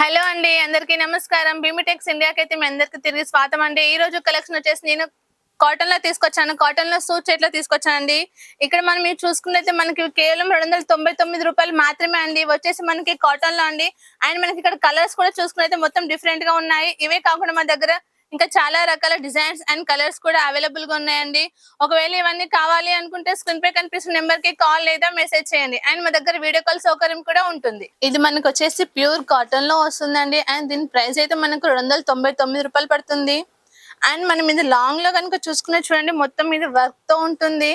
Hello అండి అందరికీ నమస్కారం. బీమిటెక్స్ ఇండియాకి అయితే మీ అందరికి తిరిగి స్వాతం అండి. ఈ రోజు కలెక్షన్ వచ్చేసి నేను కాటన్లో తీసుకొచ్చాను. కాటన్లో సూట్ చేట్లో తీసుకొచ్చానండి. ఇక్కడ మనం మీరు చూసుకున్నైతే మనకి కేవలం రెండు వందల తొంభై తొమ్మిది రూపాయలు మాత్రమే అండి. వచ్చేసి మనకి కాటన్లో అండి. అండ్ మనకి ఇక్కడ కలర్స్ కూడా చూసుకున్నైతే మొత్తం డిఫరెంట్గా ఉన్నాయి. ఇవే కాకుండా మా దగ్గర ఇంకా చాలా రకాల డిజైన్స్ అండ్ కలర్స్ కూడా అవైలబుల్గా ఉన్నాయండి. ఒకవేళ ఇవన్నీ కావాలి అనుకుంటే స్క్రీన్ పై కనిపిస్తున్న నెంబర్కి కాల్ లేదా మెసేజ్ చేయండి. అండ్ మా దగ్గర వీడియో కాల్ సౌకర్యం కూడా ఉంటుంది. ఇది మనకు వచ్చేసి ప్యూర్ కాటన్లో వస్తుందండి. అండ్ దీని ప్రైస్ అయితే మనకు రెండు వందల తొంభై తొమ్మిది రూపాయలు పడుతుంది. అండ్ మనం ఇది లాంగ్లో కనుక చూసుకునే చూడండి మొత్తం ఇది వర్క్తో ఉంటుంది.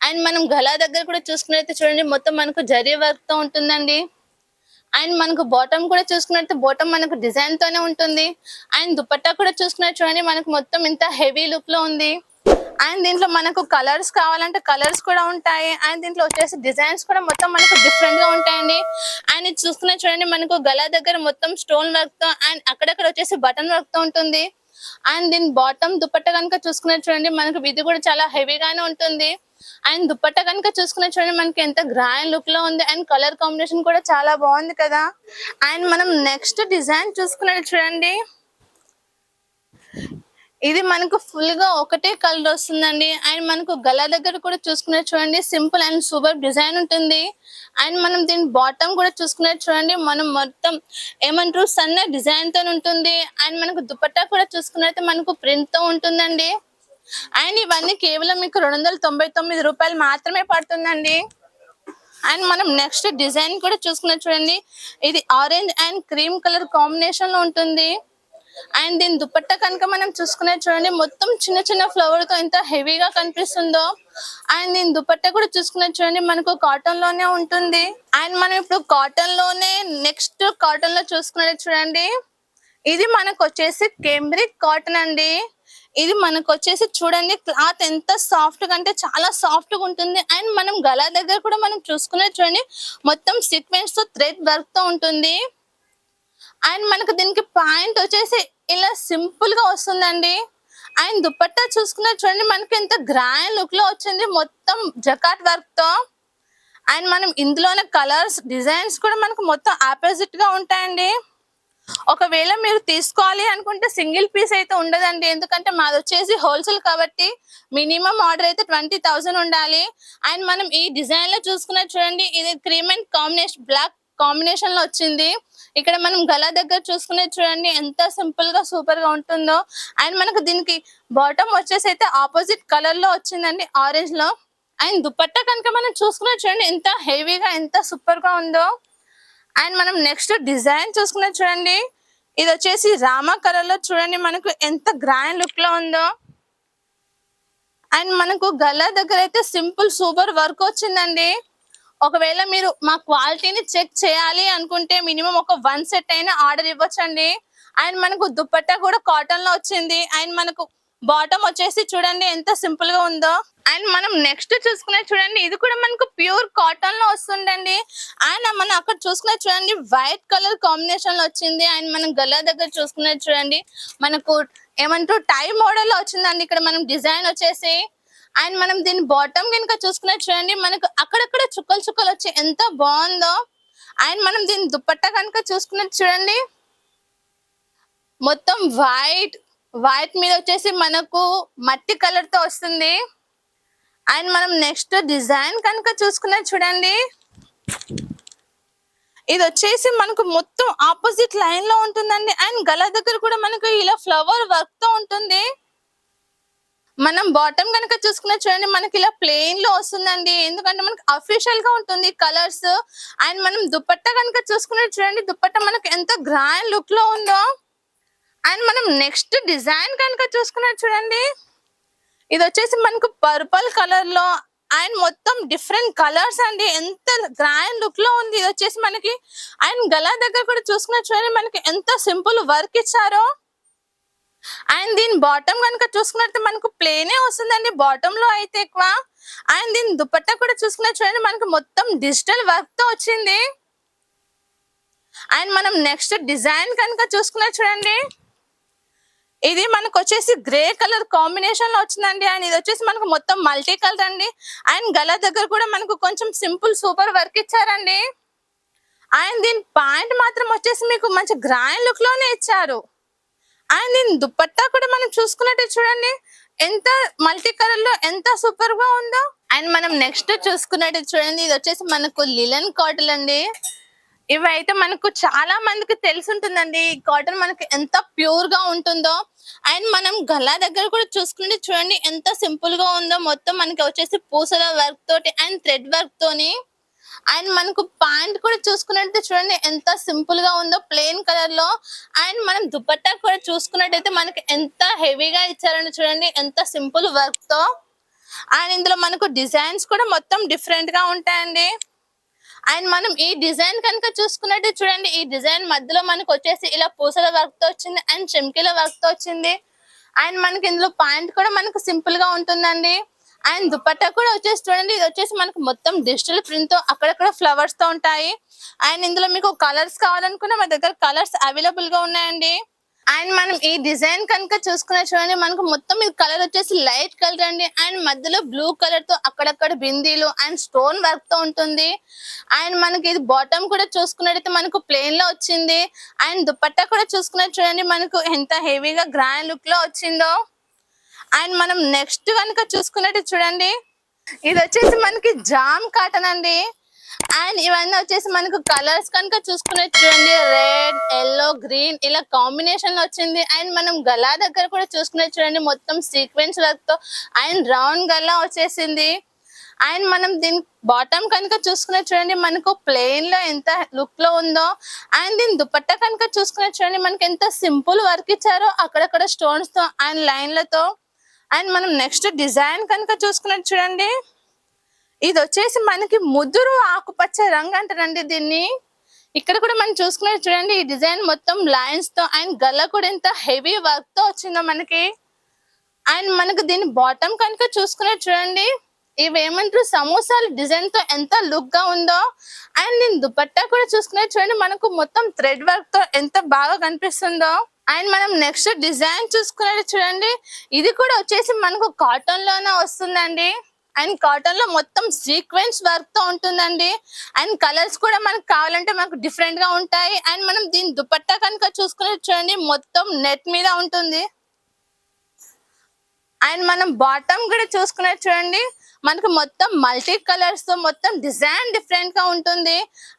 అండ్ మనం గలా దగ్గర కూడా చూసుకున్నట్లయితే చూడండి మొత్తం మనకు జరీ వర్క్తో ఉంటుందండి. అండ్ మనకు బాటమ్ కూడా చూసుకున్నట్టు బాటమ్ మనకు డిజైన్ తోనే ఉంటుంది. అండ్ దుపట్టా కూడా చూసుకున్నట్టు చూడండి మనకు మొత్తం ఇంత హెవీ లుక్లో ఉంది. అండ్ దీంట్లో మనకు కలర్స్ కావాలంటే కలర్స్ కూడా ఉంటాయి. అండ్ దీంట్లో వచ్చేసి డిజైన్స్ కూడా మొత్తం మనకు డిఫరెంట్గా ఉంటాయండి. అండ్ ఇది చూసుకున్న చూడండి మనకు గలా దగ్గర మొత్తం స్టోన్ వర్క్తో అండ్ అక్కడక్కడ వచ్చేసి బటన్ వర్క్తో ఉంటుంది. అండ్ దీని బాటమ్ దుప్పట్ట కనుక చూసుకునే చూడండి మనకు ఇది కూడా చాలా హెవీగానే ఉంటుంది. అండ్ దుప్పట్ట కనుక చూసుకున్న చూడండి మనకి ఎంత గ్రాండ్ లుక్లో ఉంది. అండ్ కలర్ కాంబినేషన్ కూడా చాలా బాగుంది కదా. అండ్ మనం నెక్స్ట్ డిజైన్ చూసుకున్నట్టు చూడండి. ఇది మనకు ఫుల్గా ఒకటే కలర్ వస్తుందండి. అండ్ మనకు గల దగ్గర కూడా చూసుకునే చూడండి సింపుల్ అండ్ సూపర్ డిజైన్ ఉంటుంది. అండ్ మనం దీని బాటమ్ కూడా చూసుకునే చూడండి మనం మొత్తం ఏమంటారు సన్న డిజైన్తో ఉంటుంది. అండ్ మనకు దుపట్టా కూడా చూసుకున్నైతే మనకు ప్రింట్తో ఉంటుందండి. అండ్ ఇవన్నీ కేవలం మీకు రెండు వందల తొంభై తొమ్మిది రూపాయలు మాత్రమే పడుతుందండి. అండ్ మనం నెక్స్ట్ డిజైన్ కూడా చూసుకున్న చూడండి ఇది ఆరెంజ్ అండ్ క్రీమ్ కలర్ కాంబినేషన్లో ఉంటుంది. అండ్ దీని దుపట్ట కనుక మనం చూసుకునే చూడండి మొత్తం చిన్న చిన్న ఫ్లవర్తో ఎంత హెవీగా కనిపిస్తుందో. అండ్ దీని దుపట్ట కూడా చూసుకునే చూడండి మనకు కాటన్లోనే ఉంటుంది. అండ్ మనం ఇప్పుడు కాటన్లోనే నెక్స్ట్ కాటన్లో చూసుకునే చూడండి. ఇది మనకు వచ్చేసి కేంబ్రిక్ కాటన్ అండి. ఇది మనకు వచ్చేసి చూడండి క్లాత్ ఎంత సాఫ్ట్గా అంటే చాలా సాఫ్ట్గా ఉంటుంది. అండ్ మనం గలా దగ్గర కూడా మనం చూసుకునే చూడండి మొత్తం సీక్వెన్స్తో థ్రెడ్ వర్క్తో ఉంటుంది. అండ్ మనకు దీనికి పాయింట్ వచ్చేసి ఇలా సింపుల్గా వస్తుందండి. అండ్ దుపట్టా చూసుకున్న చూడండి మనకి ఎంత గ్రాండ్ లుక్లో వచ్చింది మొత్తం జకాట్ వర్క్తో. అండ్ మనం ఇందులోనే కలర్స్ డిజైన్స్ కూడా మనకు మొత్తం ఆపోజిట్గా ఉంటాయండి. ఒకవేళ మీరు తీసుకోవాలి అనుకుంటే సింగిల్ పీస్ అయితే ఉండదండి. ఎందుకంటే మాది వచ్చేసి హోల్సేల్ కాబట్టి మినిమం ఆర్డర్ అయితే ట్వంటీ థౌసండ్ ఉండాలి. అండ్ మనం ఈ డిజైన్లో చూసుకున్న చూడండి ఇది క్రీమ్ అండ్ కాంబినేషన్ బ్లాక్ కాంబినేషన్లో వచ్చింది. ఇక్కడ మనం గలా దగ్గర చూసుకునే చూడండి ఎంత సింపుల్గా సూపర్గా ఉంటుందో. అండ్ మనకు దీనికి బాటమ్ వచ్చేసి అయితే ఆపోజిట్ కలర్లో వచ్చిందండి ఆరెంజ్లో. అండ్ దుపట్టా కనుక మనం చూసుకునే చూడండి ఎంత హెవీగా ఎంత సూపర్గా ఉందో. అండ్ మనం నెక్స్ట్ డిజైన్ చూసుకునే చూడండి ఇది వచ్చేసి రామా కలర్లో చూడండి మనకు ఎంత గ్రాండ్ లుక్లో ఉందో. అండ్ మనకు గల్లా దగ్గర అయితే సింపుల్ సూపర్ వర్క్ వచ్చిందండి. ఒకవేళ మీరు మా క్వాలిటీని చెక్ చేయాలి అనుకుంటే మినిమం ఒక వన్ సెట్ అయినా ఆర్డర్ ఇవ్వచ్చండి. అండ్ మనకు దుప్పట్టా కూడా కాటన్లో వచ్చింది. అండ్ మనకు బాటమ్ వచ్చేసి చూడండి ఎంత సింపుల్గా ఉందో. అండ్ మనం నెక్స్ట్ చూసుకునే చూడండి ఇది కూడా మనకు ప్యూర్ కాటన్లో వస్తుండండి అండ్ మనం అక్కడ చూసుకునే చూడండి వైట్ కలర్ కాంబినేషన్లో వచ్చింది. అండ్ మనం గల్లా దగ్గర చూసుకునే చూడండి మనకు ఏమంటారు టై మోడల్లో వచ్చిందండి. ఇక్కడ మనం డిజైన్ వచ్చేసి అండ్ మనం దీని బాటమ్ కనుక చూసుకున్నా చూడండి మనకు అక్కడక్కడ చుక్కలు చుక్కలు వచ్చి ఎంత బాగుందో. అండ్ మనం దీని దుప్పట్ట కనుక చూసుకున్నట్టు చూడండి. మొత్తం వైట్ వైట్ మీద వచ్చేసి మనకు మట్టి కలర్తో వస్తుంది. అండ్ మనం నెక్స్ట్ డిజైన్ కనుక చూసుకున్నట్టు చూడండి. ఇది వచ్చేసి మనకు మొత్తం ఆపోజిట్ లైన్లో ఉంటుందండి. అండ్ గల దగ్గర కూడా మనకు ఇలా ఫ్లవర్ వర్క్తో ఉంటుంది. మనం బాటమ్ కనుక చూసుకున్న చూడండి మనకి ఇలా ప్లెయిన్లో వస్తుందండి. ఎందుకంటే మనకి అఫీషియల్గా ఉంటుంది కలర్స్ అండ్ మనం దుపట్టా కనుక చూసుకున్నట్టు చూడండి దుపట్టా మనకి ఎంత గ్రాండ్ లుక్లో ఉందో. అండ్ మనం నెక్స్ట్ డిజైన్ కనుక చూసుకున్న చూడండి ఇది వచ్చేసి మనకు పర్పుల్ కలర్లో. అండ్ మొత్తం డిఫరెంట్ కలర్స్ అండి. ఎంత గ్రాండ్ లుక్లో ఉంది. ఇది వచ్చేసి మనకి అండ్ గలా దగ్గర కూడా చూసుకున్న చూడండి మనకి ఎంత సింపుల్ వర్క్ ఇచ్చారో. అండ్ దీని బాటమ్ కనుక చూసుకున్నట్టు మనకు ప్లేనే వస్తుందండి. బాటమ్లో అయితే ఎక్కువ. అండ్ దీని దుపట్టా కూడా చూసుకున్నట్టు చూడండి. మనకు మొత్తం డిజిటల్ వర్క్తో వచ్చింది. అండ్ మనం నెక్స్ట్ డిజైన్ కనుక చూసుకున్న చూడండి. ఇది మనకు వచ్చేసి గ్రే కలర్ కాంబినేషన్లో వచ్చిందండి. అండ్ ఇది వచ్చేసి మనకు మొత్తం మల్టీ కలర్ అండి. అండ్ గల దగ్గర కూడా మనకు కొంచెం సింపుల్ సూపర్ వర్క్ ఇచ్చారండి. అండ్ దీని పాయింట్ మాత్రం వచ్చేసి మీకు మంచి గ్రాండ్ లుక్లోనే ఇచ్చారు. అండ్ నేను దుప్పట్టా కూడా మనం చూసుకున్నట్టు చూడండి. ఎంత మల్టీ కలర్లో ఎంత సూపర్గా ఉందో. అండ్ మనం నెక్స్ట్ చూసుకున్నట్టు చూడండి. ఇది వచ్చేసి మనకు లిలన్ కాటన్ అండి. ఇవి అయితే మనకు చాలా మందికి తెలిసి ఉంటుందండి ఈ కాటన్ మనకు ఎంత ప్యూర్గా ఉంటుందో. అండ్ మనం గల్లా దగ్గర కూడా చూసుకుంటే చూడండి ఎంత సింపుల్గా ఉందో. మొత్తం మనకి వచ్చేసి పూసల వర్క్ తోటి అండ్ థ్రెడ్ వర్క్ తోని. అండ్ మనకు ప్యాంట్ కూడా చూసుకున్నట్టు చూడండి ఎంత సింపుల్గా ఉందో ప్లెయిన్ కలర్లో. అండ్ మనం దుపట్టా కూడా చూసుకున్నట్టయితే మనకి ఎంత హెవీగా ఇచ్చారని చూడండి ఎంత సింపుల్ వర్క్తో. అండ్ ఇందులో మనకు డిజైన్స్ కూడా మొత్తం డిఫరెంట్గా ఉంటాయండి. అండ్ మనం ఈ డిజైన్ కనుక చూసుకున్నట్టు చూడండి ఈ డిజైన్ మధ్యలో మనకు వచ్చేసి ఇలా పూసల వర్క్తో వచ్చింది అండ్ చెమ్కీల వర్క్తో వచ్చింది. అండ్ మనకి ఇందులో పాయింట్ కూడా మనకు సింపుల్గా ఉంటుందండి. అండ్ దుపట్టా కూడా వచ్చేసి చూడండి ఇది వచ్చేసి మనకు మొత్తం డిజిటల్ ప్రింట్తో అక్కడక్కడ ఫ్లవర్స్తో ఉంటాయి. అండ్ ఇందులో మీకు కలర్స్ కావాలనుకున్న మా దగ్గర కలర్స్ అవైలబుల్గా ఉన్నాయండి. అండ్ మనం ఈ డిజైన్ కనుక చూసుకున్న చూడండి మనకు మొత్తం ఇది కలర్ వచ్చేసి లైట్ కలర్ అండి. అండ్ మధ్యలో బ్లూ కలర్తో అక్కడక్కడ బిందీలు అండ్ స్టోన్ వర్క్తో ఉంటుంది. అండ్ మనకి ఇది బాటమ్ కూడా చూసుకున్నట్టయితే మనకు ప్లెయిన్లో వచ్చింది. అండ్ దుపట్టా కూడా చూసుకున్నట్టు చూడండి మనకు ఎంత హెవీగా గ్రాండ్ లుక్లో వచ్చిందో. అండ్ మనం నెక్స్ట్ కనుక చూసుకున్నట్టు చూడండి. ఇది వచ్చేసి మనకి జామ్ కాటన్ అండి. అండ్ ఇవన్నీ వచ్చేసి మనకు కలర్స్ కనుక చూసుకున్నట్టు చూడండి. రెడ్ ఎల్లో గ్రీన్ ఇలా కాంబినేషన్లో వచ్చింది. అండ్ మనం గలా దగ్గర కూడా చూసుకున్నట్టు చూడండి. మొత్తం సీక్వెన్స్ వర్క్తో అండ్ రౌండ్ గల్లా వచ్చేసింది. అండ్ మనం దీని బాటమ్ కనుక చూసుకునే చూడండి. మనకు ప్లెయిన్లో ఎంత లుక్లో ఉందో అండ్ దీని దుపట్టా కనుక చూసుకునే చూడండి. మనకి ఎంత సింపుల్ వర్క్ ఇచ్చారో అక్కడక్కడ స్టోన్స్తో అండ్ లైన్లతో అండ్ మనం నెక్స్ట్ డిజైన్ కనుక చూసుకున్నట్టు చూడండి. ఇది వచ్చేసి మనకి ముదురు ఆకుపచ్చ రంగు అంటారండి దీన్ని. ఇక్కడ కూడా మనం చూసుకున్నట్టు చూడండి ఈ డిజైన్ మొత్తం లైన్స్తో అండ్ గల్ల కూడా ఎంత హెవీ వర్క్తో వచ్చిందో మనకి. అండ్ మనకు దీని బాటమ్ కనుక చూసుకున్నట్టు చూడండి. ఇవేమంటారు? సమోసాలు డిజైన్తో ఎంత లుక్గా ఉందో. అండ్ దీని దుపట్టా కూడా చూసుకున్నట్టు చూడండి మనకు మొత్తం థ్రెడ్ వర్క్తో ఎంత బాగా కనిపిస్తుందో. అండ్ మనం నెక్స్ట్ డిజైన్ చూసుకునేది చూడండి. ఇది కూడా వచ్చేసి మనకు కాటన్లోనే వస్తుందండి. అండ్ కాటన్లో మొత్తం సీక్వెన్స్ వర్క్తో ఉంటుందండి. అండ్ కలర్స్ కూడా మనకు కావాలంటే మనకు డిఫరెంట్గా ఉంటాయి. అండ్ మనం దీని దుపట్టా కనుక చూసుకునే చూడండి మొత్తం నెట్ మీద ఉంటుంది. అండ్ మనం బాటమ్ కూడా చూసుకున్నట్టు చూడండి. మనకు మొత్తం మల్టీ కలర్స్తో మొత్తం డిజైన్ డిఫరెంట్గా ఉంటుంది.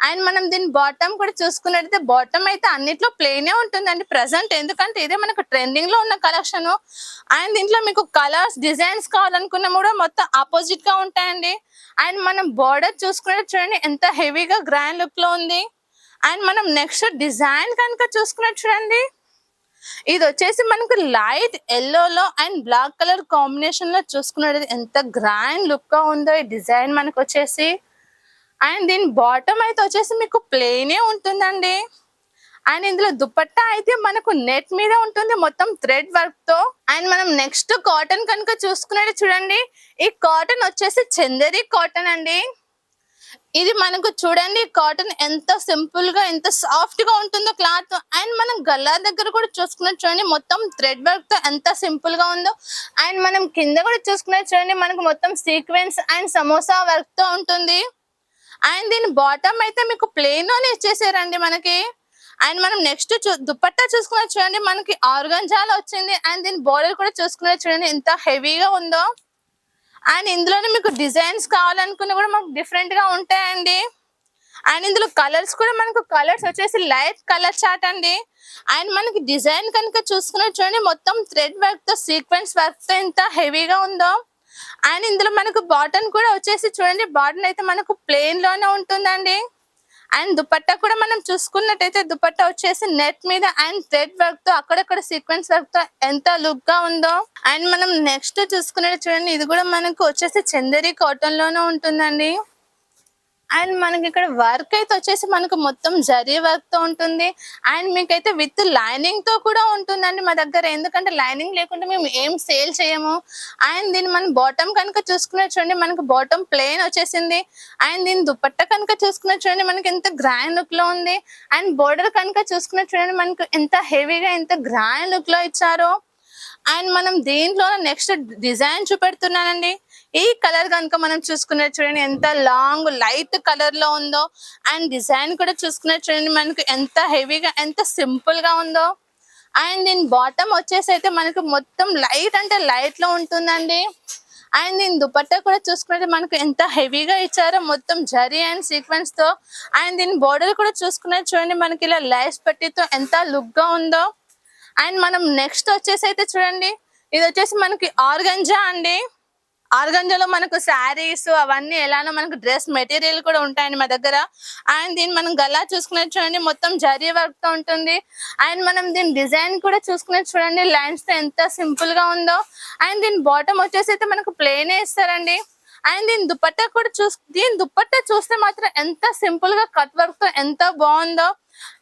అండ్ మనం దీని బాటమ్ కూడా చూసుకున్నట్టయితే బాటమ్ అయితే అన్నిట్లో ప్లేనే ఉంటుందండి ప్రజెంట్ ఎందుకంటే ఇదే మనకు ట్రెండింగ్లో ఉన్న కలెక్షన్ అండ్ దీంట్లో మీకు కలర్స్ డిజైన్స్ కావాలనుకున్నా కూడా మొత్తం ఆపోజిట్గా ఉంటాయండి. అండ్ మనం బార్డర్ చూసుకున్నట్టు చూడండి ఎంత హెవీగా గ్రాండ్ లుక్లో ఉంది. అండ్ మనం నెక్స్ట్ డిజైన్ కనుక చూసుకున్నట్టు చూడండి. ఇది వచ్చేసి మనకు లైట్ ఎల్లోలో అండ్ బ్లాక్ కలర్ కాంబినేషన్లో చూసుకున్నది ఎంత గ్రాండ్ లుక్గా ఉందో ఈ డిజైన్ మనకు వచ్చేసి. అండ్ దీని బాటమ్ అయితే వచ్చేసి మీకు ప్లెయినే ఉంటుందండి. అండ్ ఇందులో దుపట్టా అయితే మనకు నెట్ మీద ఉంటుంది మొత్తం థ్రెడ్ వర్క్తో. అండ్ మనం నెక్స్ట్ కాటన్ కనుక చూసుకున్నట్టు చూడండి. ఈ కాటన్ వచ్చేసి చందేరి కాటన్ అండి. ఇది మనకు చూడండి కాటన్ ఎంత సింపుల్గా ఎంత సాఫ్ట్గా ఉంటుందో క్లాత్ అండ్ మనం గల్లా దగ్గర కూడా చూసుకున్నట్టు చూడండి మొత్తం థ్రెడ్ వర్క్తో ఎంత సింపుల్గా ఉందో. అండ్ మనం కింద కూడా చూసుకున్నట్టు చూడండి మనకు మొత్తం సీక్వెన్స్ అండ్ సమోసా వర్క్తో ఉంటుంది. అండ్ దీని బాటమ్ అయితే మీకు ప్లెయిన్లోనే ఇచ్చేసారండి మనకి. అండ్ మనం నెక్స్ట్ దుపట్టా చూసుకున్నట్టు చూడండి మనకి ఆర్గంజాలు వచ్చింది. అండ్ దీని బార్డర్ కూడా చూసుకున్నట్టు చూడండి ఎంత హెవీగా ఉందో. అండ్ ఇందులోనే మీకు డిజైన్స్ కావాలనుకున్న కూడా మాకు డిఫరెంట్గా ఉంటాయండి. అండ్ ఇందులో కలర్స్ కూడా మనకు కలర్స్ వచ్చేసి లైట్ కలర్ చాట్ అండి. అండ్ మనకి డిజైన్ కనుక చూసుకున్న చూడండి మొత్తం థ్రెడ్ వర్క్తో సీక్వెన్స్ వర్క్తో ఎంత హెవీగా ఉందో. అండ్ ఇందులో మనకు బాటన్ కూడా వచ్చేసి చూడండి బాటన్ అయితే మనకు ప్లెయిన్లోనే ఉంటుందండి. అండ్ దుపట్టా కూడా మనం చూసుకున్నట్టయితే దుపట్టా వచ్చేసి నెట్ మీద అండ్ థ్రెడ్ వర్క్తో అక్కడక్కడ సీక్వెన్స్ వర్క్తో ఎంత లుక్గా ఉందో. అండ్ మనం నెక్స్ట్ చూసుకున్నట్టు చూడండి ఇది కూడా మనకు వచ్చేసి చందరి కాటన్లోనే ఉంటుందండి. అండ్ మనకి ఇక్కడ వర్క్ అయితే వచ్చేసి మనకు మొత్తం జరీ వర్క్తో ఉంటుంది. అండ్ మీకైతే విత్ లైనింగ్తో కూడా ఉంటుందండి మా దగ్గర. ఎందుకంటే లైనింగ్ లేకుండా మేము ఏం సేల్ చేయము. అండ్ దీన్ని మనం బాటమ్ కనుక చూసుకునే చూడండి మనకు బాటమ్ ప్లెయిన్ వచ్చేసింది. అండ్ దీని దుపట్ట కనుక చూసుకునే చూడండి మనకి ఎంత గ్రాండ్ లుక్లో ఉంది. అండ్ బోర్డర్ కనుక చూసుకునే చూడండి మనకు ఎంత హెవీగా ఎంత గ్రాండ్ లుక్లో ఇచ్చారో. అండ్ మనం దీంట్లో నెక్స్ట్ డిజైన్ చూపెడుతున్నానండి. ఈ కలర్ కనుక మనం చూసుకున్నట్టు చూడండి ఎంత లాంగ్ లైట్ కలర్లో ఉందో. అండ్ డిజైన్ కూడా చూసుకున్నట్టు చూడండి మనకు ఎంత హెవీగా ఎంత సింపుల్గా ఉందో. అండ్ దీని బాటమ్ వచ్చేసి అయితే మనకు మొత్తం లైట్ అంటే లైట్లో ఉంటుందండి. అండ్ దీని దుపట్టా కూడా చూసుకున్నట్టు మనకు ఎంత హెవీగా ఇచ్చారో మొత్తం జరీ అండ్ సీక్వెన్స్తో. అండ్ దీని బోర్డర్ కూడా చూసుకున్నట్టు చూడండి మనకి ఇలా లైట్స్ పట్టితో ఎంత లుక్గా ఉందో. అండ్ మనం నెక్స్ట్ వచ్చేసి అయితే చూడండి ఇది వచ్చేసి మనకి ఆర్గంజా అండి. ఆర్గంజాలో మనకు శారీస్ అవన్నీ ఎలానో మనకు డ్రెస్ మెటీరియల్ కూడా ఉంటాయండి మా దగ్గర. అండ్ దీన్ని మనం గల్లా చూసుకునే చూడండి మొత్తం జరీ వర్క్తో ఉంటుంది. అండ్ మనం దీని డిజైన్ కూడా చూసుకునే చూడండి లైన్స్తో ఎంత సింపుల్గా ఉందో. అండ్ దీని బాటమ్ వచ్చేసి అయితే మనకు ప్లేన్ ఇస్తారండి. అండ్ దీని దుపట్టా కూడా చూస్ దీని దుపట్టా చూస్తే మాత్రం ఎంత సింపుల్గా కట్ వర్క్తో ఎంత బాగుందో.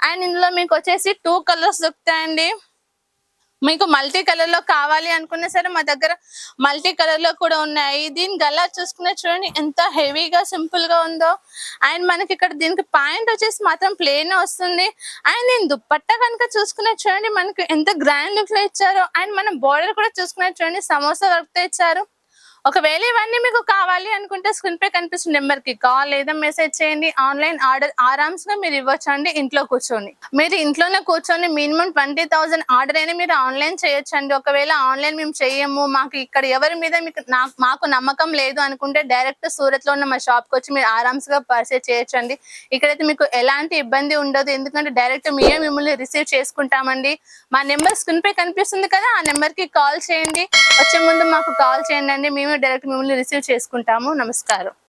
అండ్ ఇందులో మీకు వచ్చేసి టూ కలర్స్ దొరుకుతాయండి. మీకు మల్టీ కలర్లో కావాలి అనుకున్నా సరే మా దగ్గర మల్టీ కలర్లో కూడా ఉన్నాయి. దీని గల్లా చూసుకునే చూడండి ఎంత హెవీగా సింపుల్గా ఉందో. అండ్ మనకి ఇక్కడ దీనికి పాయింట్ వచ్చేసి మాత్రం ప్లేన్ వస్తుంది. అండ్ దీని దుప్పట్ట కనుక చూసుకునే చూడండి మనకి ఎంత గ్రాండ్ లుక్లో ఇచ్చారో. అండ్ మనం బోర్డర్ కూడా చూసుకునే చూడండి సమోసా వర్క్తో ఇచ్చారు. ఒకవేళ ఇవన్నీ మీకు కావాలి అనుకుంటే స్క్రీన్ పై కనిపిస్తున్న నెంబర్కి కాల్ లేదా మెసేజ్ చేయండి. ఆన్లైన్ ఆర్డర్ ఆరామ్స్గా మీరు ఇవ్వచ్చు అండి ఇంట్లో కూర్చొని మీరు ఇంట్లోనే కూర్చొని మినిమం ట్వంటీ థౌసండ్ ఆర్డర్ అయినా మీరు ఆన్లైన్ చేయొచ్చు అండి ఒకవేళ ఆన్లైన్ మేము చేయము మాకు ఇక్కడ ఎవరి మీద మీకు నాకు మాకు నమ్మకం లేదు అనుకుంటే డైరెక్ట్ సూరత్లో ఉన్న మా షాప్కి వచ్చి మీరు ఆరామ్స్గా పర్చేజ్ చేయొచ్చు అండి ఇక్కడైతే మీకు ఎలాంటి ఇబ్బంది ఉండదు. ఎందుకంటే డైరెక్ట్ మేమే మిమ్మల్ని రిసీవ్ చేసుకుంటామండి. మా నెంబర్ స్క్రీన్ పై కనిపిస్తుంది కదా ఆ నెంబర్కి కాల్ చేయండి. వచ్చే ముందు మాకు కాల్ చేయండి అండి. మేము డైరెక్ట్ మిమ్మల్ని రిసీవ్ చేసుకుంటాము. నమస్కారం.